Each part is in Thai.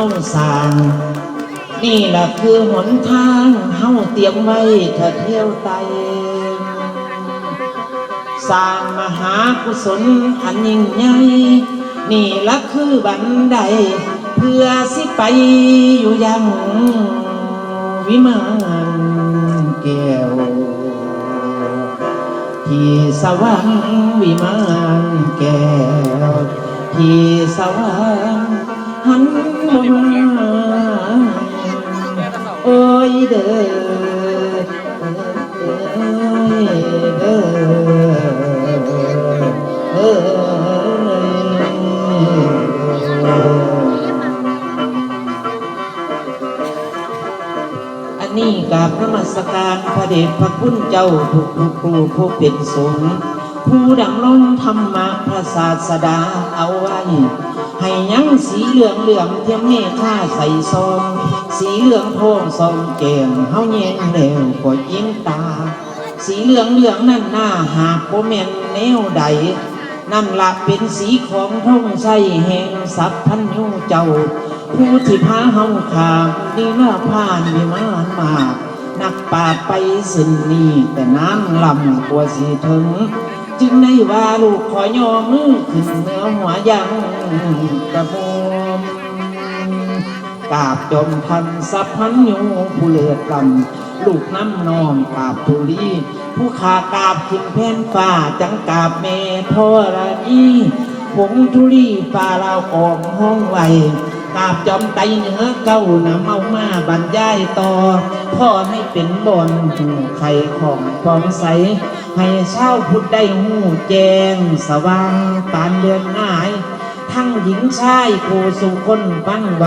าสร้าง นี่ล่ะคือหนทางเฮาเตรียมไว้ถ้าเที่ยวไตสร้างมหากุศลอันยิ่งใหญ่นี่ละคือบันได เพื่อสิไปอยู่ยังวิมานแก้วที่สวรรค์วิมานแก้วที่สวรรค์ หันมาโอ้ยเด้อเด้อันนี้กราบนมัสการพระเดชพระคุณเจ้าทุกทุกครูผู้เป็นสงฆ์ผู้ดำรงธรรมะพระศาสดาเอาไว้ ให้ยังสีเหลืองเหลืองเทียมเมฆาใส่ซองสีเหลืองโพงซองแก้มเฮาแยงเร็วก็ยิ้มตา สีเหลืองเหลืองนั่นหน้าหากโบแมนแนวใดนั่นละเป็นสีของท่องใสแห่งสัพพัญญูเจ้า ผู้ที่พาเฮาขามนี่มาผ่านวิมานมานักป่าไปสินนี้แต่น้ำลำกว่าสิถึง จึงได้ว่าลูกขอยอมมือขึ้นเหนือหัวยังกระผมกาบจมทันสัพพัญญูผู้เลือดกำลูกน้ำนอมกาบทุลีผู้ขากาบขึ้นแผ่นฟ้าจังกาบแม่พ่อระนีผงทุลีฟ้าเราออกห้องไวกาบจอมไตเนื้อเก้านะเมามาบรรยายต่อ พ่อให้เป็นบนไข่ของฟองใส ให้เช้าพุทธได้หูแจงสว่างปานเดือนง่าย ทั้งหญิงชายโคสุคนฟังไว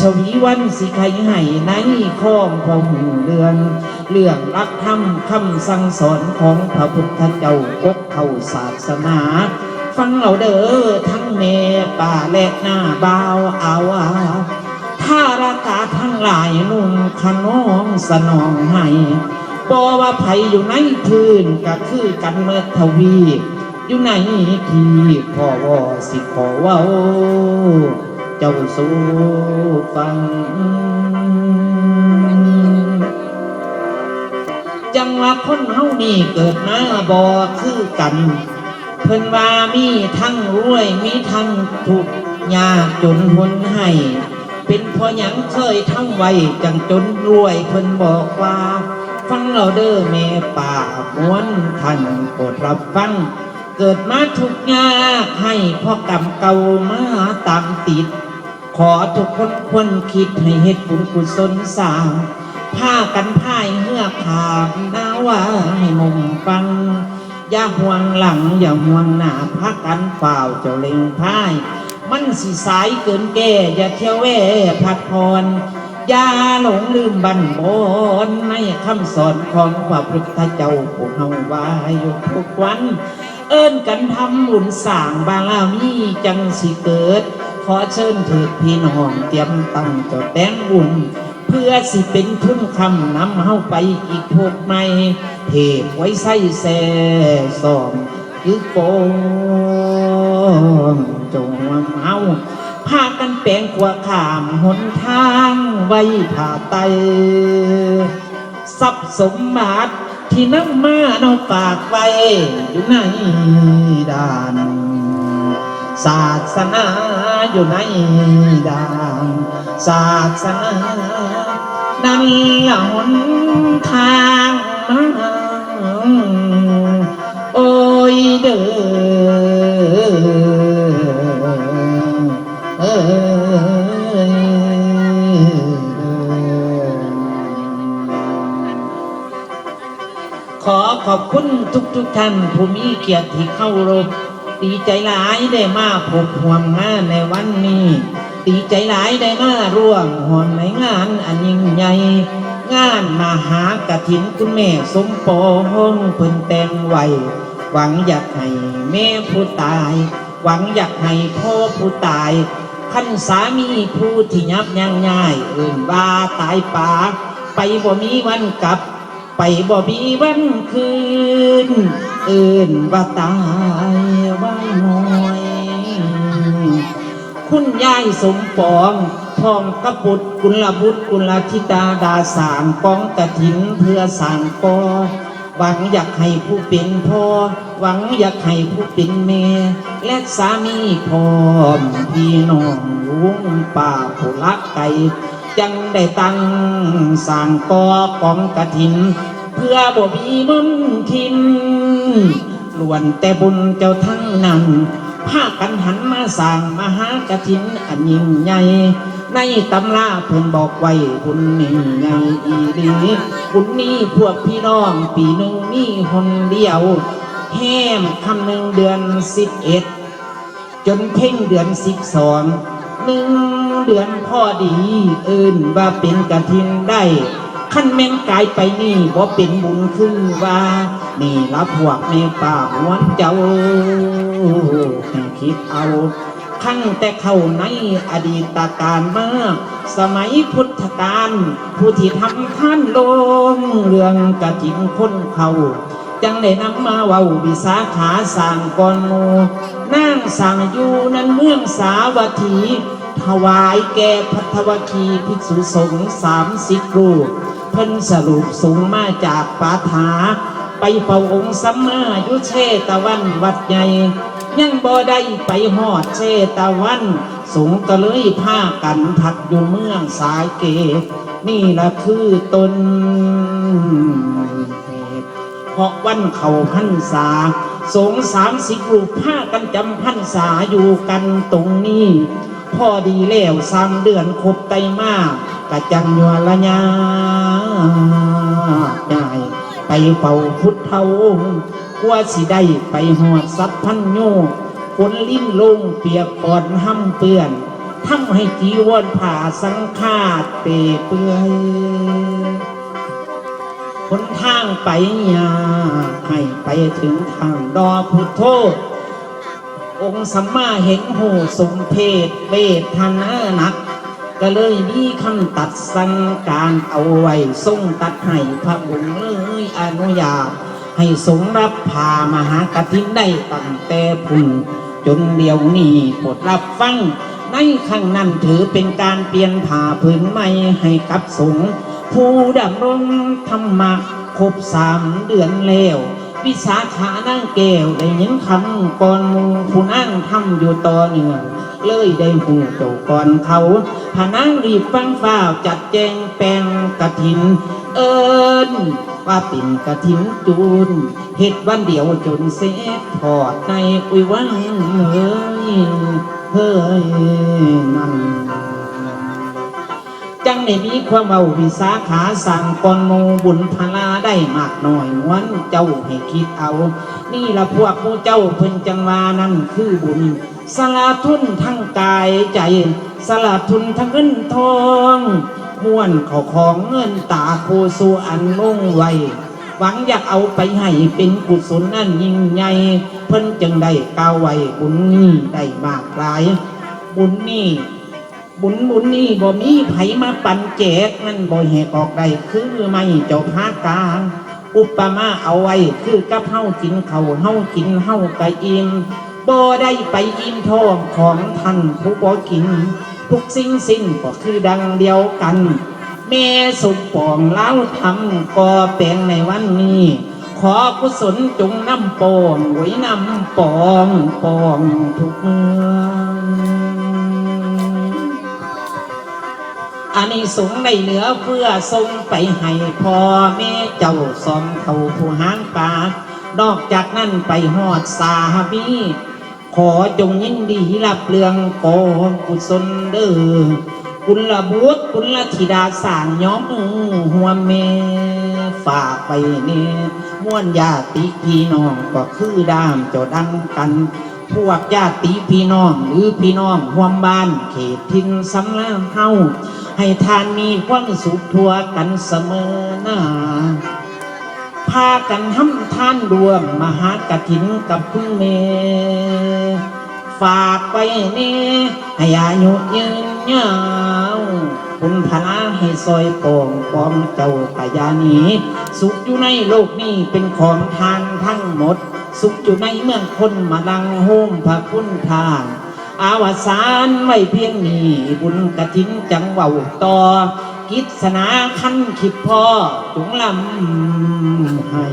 ชวีวันสิใครให้ในข้องพอหูเรือน เรื่องรักธรรมคำสั่งสอนของพระพุทธเจ้ากกเข้าศาสนา ฟังเอาเด้อทั้งเมป่าและหน้าบ่าวอาวาถ้ารากาทั้งหลายนุ่งขนองสนองให้ บอว่าไผอยู่ในพื้นก็คือกันเมื่อทวี อยู่ในที่พ่อวอสิขอว้าเจ้าสู่ฟัง จังว่าคนเฮานี่เกิดมาบ่คือกัน เพิ่นว่ามีทั้งรวยมีทั้งทุกยากจนหนให้เป็นพราะหยังเคยทำไว้จังจนรวยเพิ่นบอกว่า ฟังเราเด้อแม่ป่าม้วนท่านโปรดรับฟัง เกิดมาทุกยากให้พ่อกรรมเก่ามาตามติด ขอทุกคนควรคิดให้เหตุบุญกุศลสร้างผ้ากันพ่ายเหือกขามนาว่าให้มุมฟัง อย่าห่วงหลังอย่าห่วงหน้าพักกันเฝ่าเจ้าเล็งพ่าย มันสิสายเกินแก่อย่าเที่ยวแว่พัดพร ย่าหลงลืมบันบนในคำสอนของพระพุทธเจ้าผู้เฮาว่าอยู่ทุกวัน เอิ้นกันทำบุญสร้างบารมีจังสิเกิด ขอเชิญเถิดพี่น้องเตรียมตั้งจ้าแต่งบุญเพื่อสิเป็นทุนคำนำเฮาไปอีกพวกใหม่เทพไว้ใส่แส่สอมคือโกงจงวางเฮา พากันแปลงกว่าขามหนทางไว้ผ่าไตทรัพย์สมบัติที่นำมาเราฝากไว้ อยู่ในด่าน ศาสนาอยู่ในด่าน ศาสนานั่นละหนทางมาโอ้ยเด้อ ขอขอบคุณทุกทุกๆท่านผู้มีเกียรติที่เข้ารบดีใจหลายได้มาพบห่วมงานในวันนี้ ดีใจหลายได้มาร่วมห่วมในงานอันยิ่งใหญ่งานมหากฐินคุณแม่สมปองเพิ่นแต่งไว้หวังอยากให้แม่ผู้ตาย หวังอยากให้พ่อผู้ตายขั้นสามีผู้ที่ยับยั้งง่ายเอื่นว่าตายป่าไปบ่มีวันกลับ ไปบ่มีวันคืน เอื่นว่าตายไว้หน่อย คุณยายสมปองทองกระปุดกุลบุตรกุลธิตาดาสางกองกระถินเพื่อสางกอหวังอยากให้ผู้เป็นพ่อ หวังอยากให้ผู้เป็นแม่ และสามีพร้อมพี่น้องลุงป้าผู้รักไก่ จังได้ตั้งสร้างกอกองกระถิน เพื่อบ่มีมนทินล้วนแต่บุญเจ้าทั้งนั้นพากันหันมาสร้างมหากฐินอันยิ่งใหญ่ในตำราเพิ่นบอกไว้บุญนี่ใหญ่อีลีบุญนี้พวกพี่น้องปีหนึ่งมีคนเดียวแห้มคำหนึ่งเดือนสิบเอ็ดจนเพ่งเดือนสิบสองหนึ่ง เดือนพอดี เอิ้นว่าเป็นกระทินได้ขั้นแม่นกายไปนี่บ่เป็นบุญคือว่า นี่ละพวกในป่าหวนเจ้าให้คิดเอาขั้นแต่เข้าในอดีตการมากสมัยพุทธกาลผู้ที่ทำท่านลงเรื่องกระจิงคนเขาจังได้นำมาเว้าวิสาขาสางก่อนหมูนางสั่งอยู่นั้นเมืองสาวัตถี ถวายแก่พัทวคีภิกษุสงฆ์สามสิบรูปเพิ่นสรุปสูงมาจากปาถา ไปเป่าองค์สัมมายุเชตวันวัดใหญ่ยังบ่ได้ไปหอดเชตวัน สงก็เลยพากันพักอยู่เมืองสายเกตนี่ละคือตนเหตุเพราะวันเขาพรรษา สงสามสิบรูปผ้ากันจำพรรษาอยู่กันตรงนี้ พอดีแล้วสามเดือนครบไตมากกะจังยัวละยาใหญ่ไปเป่าพุทธาองค์กว่าสิได้ไปหอดสัพพันโยฝนลิ้นลงเปียกปอนห้ำเปื้อนทำให้จีวรผ่าสังฆาตเปเปื่อยหนทางไปยาให้ไปถึงทางดอพุทโธ องค์สัมมาเห็นหูสมเพศเวทนาหนัก ก็เลยมีคำตัดสั่งการเอาไว้ทรงตัดให้พระองค์เลยอนุญาตให้สงรับพามหากฐินได้ตั้งแต่พุ่นจนเดียวนี้โปรดรับฟัง ในครั้งนั้นถือเป็นการเปลี่ยนผ่าผืนใหม่ให้กับสงผู้ดำรงธรรมะครบสามเดือนแล้ว วิสาขานั่งแก้วได้ยินคำก่อนมูผู้นั่งทำอยู่ต่อเนื่องเลยได้หูโตก่อนเขาพนังรีบฟังฟ้าจัดแจงแปลงกระถิน เอิญว่าปิ่นกระถินจูนเฮ็ดวันเดียวจนเสร็จทอดในอุ้ยวันเฮ้ยเฮ้ยนั่น จังได้มีความเบาวิสาขาสั่งกอนหมูบุญพลาได้มากหน่อยม้วนเจ้าให้คิดเอา นี่ละพวกผู้เจ้าเพิ่นจังว่านั่นคือบุญสละทุนทั้งกายใจ สละทุนทั้งเงินทองม้วนเขอของเงินตาโคสูอันลงไวหวังอยากเอาไปให้เป็นกุศลนั่นยิ่งใหญ่เพิ่นจึงได้กาวไว้บุญนี้ได้มากหลาย บุญนี้ บุญบุญนี่บ่มีไผมาปันแจกนั่นบ่แหกออกได้คือไม่เจ้าภากลางอุปมาเอาไว้ คือกับเฮากินเขาเฮากินเฮากะอิ่มบ่ได้ไปอิ่มท้องของท่านผู้บ่กิน ทุกสิ่งสิ้นก็คือดังเดียวกัน แม่สมปองเล้าทำก่อแปลงในวันนี้ ขอกุศลจงนำปองไว้นำปองปองทุกเมือง อันนี้สงส์ในเหลือเพื่อทรงไปให้พ่อแม่เจ้าสองเท่าผู้หางปากนอกจากนั้นไปหอดสามีขอจงยินดีรับเรื่องกองกุศลเด้อกุลบุตรกุลธิดาสางย้อมหัวเมฝากไปเนี่ยม่วนญาติพี่น้องก็คือดามเจ้าดังกัน พวกญาติพี่น้องหรือพี่น้องห่วมบ้านเขตทินสำลางเฮาให้ทานมีความสุขทั่วกันเสมอหน้าพากันทำท่านรวมมหากฐินกับคุณเมฝากไปนี่ให้อายุยืนยาวคุณพลาให้ซอยปองปองเจ้าพยานีสุขอยู่ในโลกนี้เป็นของทานทั้งหมด สุขอยู่ในเมืองคนมาดังโฮมพระคุณทานอาวสานไว้เพียงนี้บุญกระถินจังเว้าต่อกิจสนาขั้นขิดพ่อจงลำให้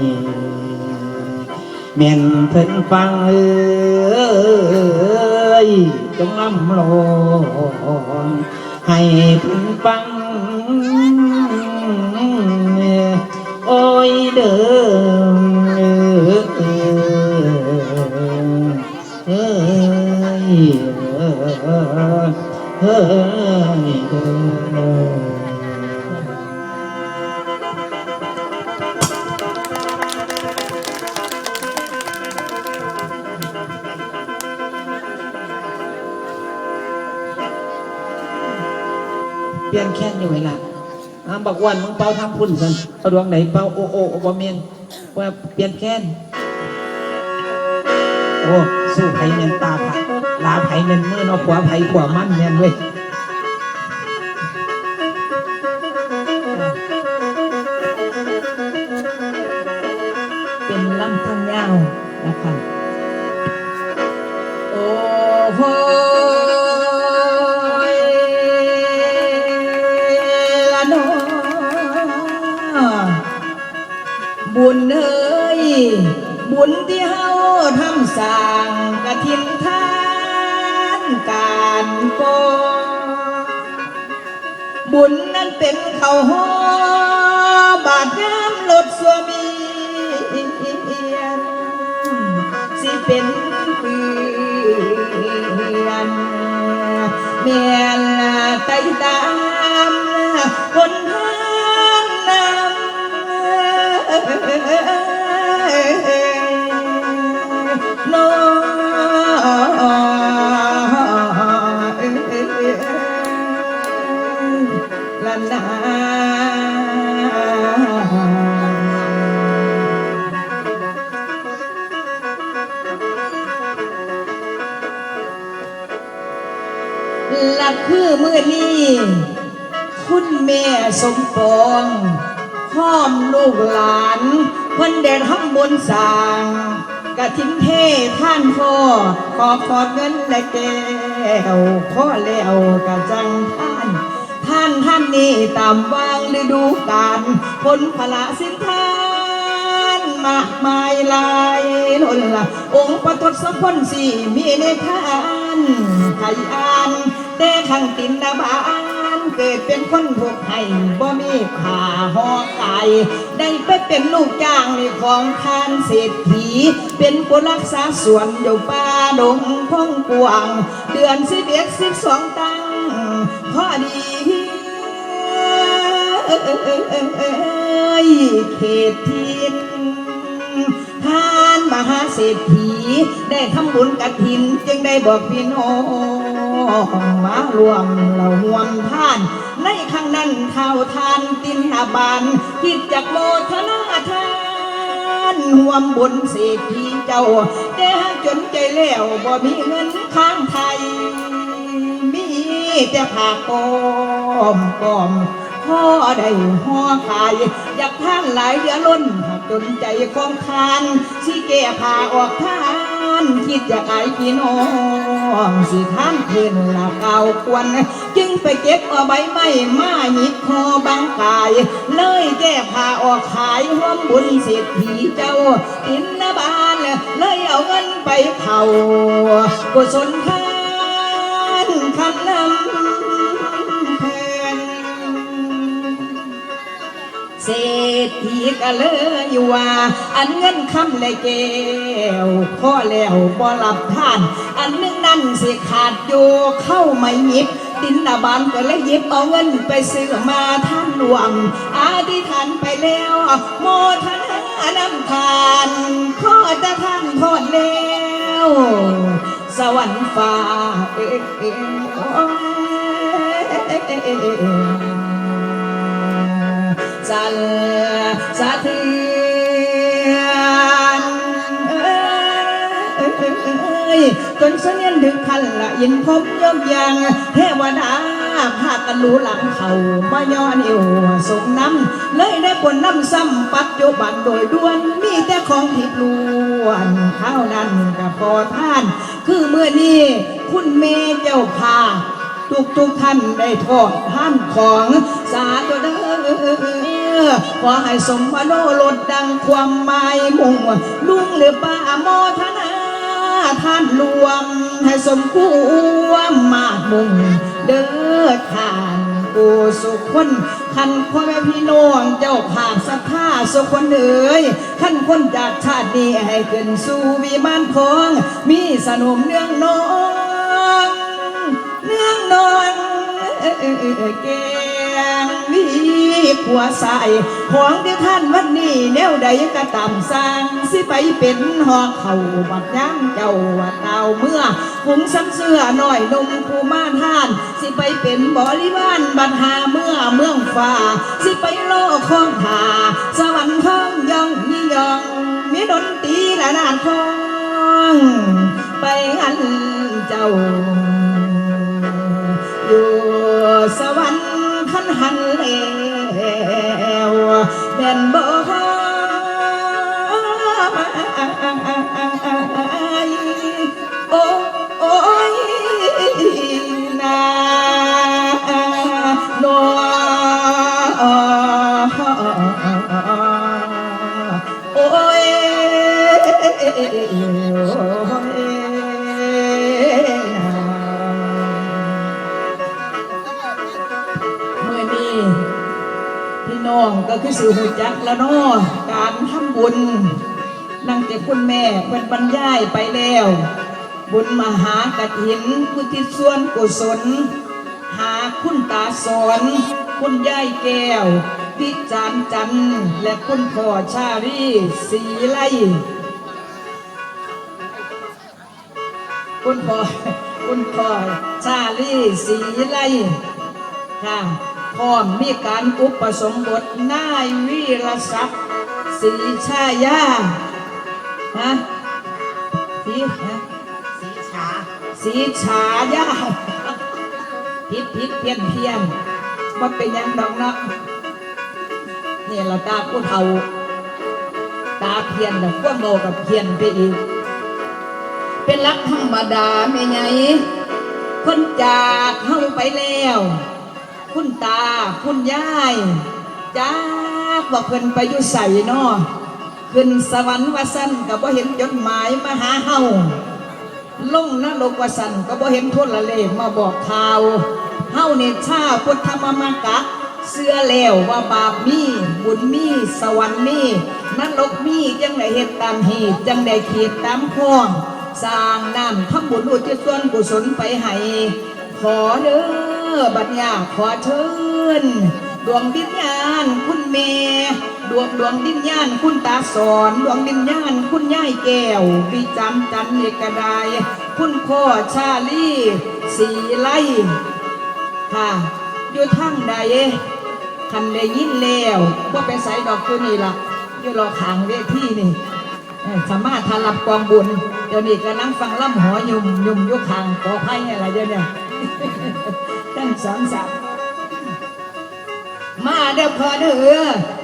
เมียนเพิ่นฟังเอ้ยจงลำลองให้เพิ่นฟัง อยู่ไหมล่ะอาบักวันมึงเป่าทำพุ่นสันเอาดวงไหนเป่าโอโอโอบเมียนว่าเปลี่ยนแค้นโอ้สู้ไผ่เมียนตาไผ่ลาไผ่เมียนมือเนาะขวาไผ่ขวามันเมียนเว้ย การก่อบุญนั้นเป็นเขาหอบาดน้ำลดสวมีสิเป็นเพื่อนเมียนไต่ตามคนทา สมปองพร้อมลูกหลานเพิ่นเด็ดทำบุญสางกะทินเทท่านพ่อขอขอดเงินและแก้วพ่อแล้วกะจังท่าน ท่านท่านนี้ตามวางฤดูกาลผลพละสินทานมากมายลายล้นละองค์ปฐทศพลสี่มีในทานใครอ่านแต่ขังตินนาบาน เกิดเป็นคนถูกให้บ่มีผาหอกไก่ได้ไปเป็นลูกจ้างในของทานเศรษฐี เป็นผู้รักษาสวนอยู่ป่าดงพงกวางเดือนสิบเอ็ดสิบสองตังพอดีเขตทินท่านมหาเศรษฐี ได้ทำบุญกฐิน จึงได้บอกพี่น้องมารวมเราห่วานในครั้งนั้นเท่าทานตินหาบานคิดจากโมทนาทานห่วมบุญเศรษฐีเจ้าแต่หากจนใจแล้วบ่มีเงินค้างไทย มีแต่ผากอมกอมพ่อได้ห่อขาย อยากท่านหลายเดือล้นหากจนใจของทานสิแก่ผ้าออกทานคิดจะขายพี่น้อง สิทานคืนละเก่าควร จึงไปเก็บเอาใบไม้มาหยิบคอบางกาย เลยแก้ผ้าออกขายห้อมบุญเศรษฐีเจ้าอินนบานเลยเอาเงินไปเผากุศลทานคันนำ เศรษฐีก็เลยว่า อันเงินคำเลยแก้วพอแล้วบ่รับท่าน อันนึงนั่นสิขาดอยู่เข้าไม่หยิบตินนาบานก็เลยหยิบเอาเงินไปซื้อมาท่านรวมอธิษฐานไปแล้วโมทนานำทานขอจะท่านทอดแล้วสวรรค์ฟ้าเอ๊ะเอ๊ะโอ้ย สั่นสะเทือนเอ้ยจนเสียนถึงคันละยินพบยกยังเทวดาพากันรู้หลังเขามาย้อนอิวสมน้ำเลยได้ผลน้ำซ้ำปัจจุบันโดยด่วนมีแต่ของผิดลูวนข้าวนั้นกับพอท่าน คือเมื่อนี้คุณเมเจ้าค่ะทุกทุกๆท่านได้ทอดท่านของสาธุเด้อ ขอให้สมพโนลดดังความหมายมุ่งลุงหรือป้าโมทนาท่านรวม ให้สมความมามุ่งเด้อท่านกูสุคนขันพ่อแม่พี่น้องเจ้าภาพศรัทธาสุขคนเอ๋ยขันคนจากชาตินี้ให้ขึ้นสู่วิมานของ มีสนมเนื่องนองเนื่องนอนแกงมี ผัวใส่ของที่ท่านวันนี้แนวใดก็ตามสร้างสิไปเป็นหอกเขาบักย่างเจ้าว่าเต่าเมื่อหุงซ้ำเสื้อหน่อยนมผู้มาท่าน สิไปเป็นบริวารบัดหาเมื่อเมืองฟ้า สิไปโลกของหาสวรรค์ของยองยี่ยอง มีดนตรีและนานคงไปอันเจ้า อยู่สวรรค์ขันหันแล้วแม่นบ่โอ้โอ้ สื่อหูจักแล้วเนาะการทำบุญนั่งแต่คุณแม่เป็นบรรยายไปแล้ว บุญมหากถินกุทิศส่วนกุศล หาคุณตาสอนคุณยายแก้ววิจารณ์จันทร์และคุณพ่อชาลีสีไลคุณพ่อคุณพ่อชาลีสีไลค่ะ พร้อมมีการอุปสมบทนายวีรศักดิ์ศรีชายาฮะสีฮะสีชาสีฉายาผิดผิดเพี้ยนเพี้ยนว่าเป็นหยังดอกเนาะนี่ละตาผู้เฒ่า ตาเพี้ยนแล้วก็โมกับเพี้ยนไปอีก เป็นรักธรรมดาไม่ไงคนจากเข้าไปแล้ว คุณตา คุณยายจ้ากว่าเพิ่นไปอยู่ใส่นอขึ้นสวรรค์ว่าสั้นกับว่าเห็นจดหมายมาหาเฮาลงนรกว่าสันก็บ่เห็นทุนละเลขมาบอกข่าวเฮาเนี่ยชาพุทธมามกะเสื้อแล้วว่าบาปมีบุญมีสวรรค์มีนรกมีจังได้เฮ็ดตามเหตุจังได้ขีดตามข้องสร้างน้ำทำบุญอุทิศส่วนกุศลไปให้ขอเด้อ บัดยาขอเชิญ ดวงวิญญาณคุณเมดวงดวงวิญญาณคุณตาสอนดวงวิญญาณคุณย่ายแก้วปีจันจันเอกดายคุณพ่อชาลีสีไลค่ะอยู่ทางใดคันได้ยินแล้วว่าไปใส่ดอกตัวนี้ล่ะอยู่รอขางเวทีนี่สามารถทารับกองบุญเดี๋ยวนี้ก็นั่งฟังล่ำหอยุ่มยุ่มยุคางกอไผ่อะไรเดี๋ยวเนี่ย ตั้งสองสามมาเด้อพอเด้อ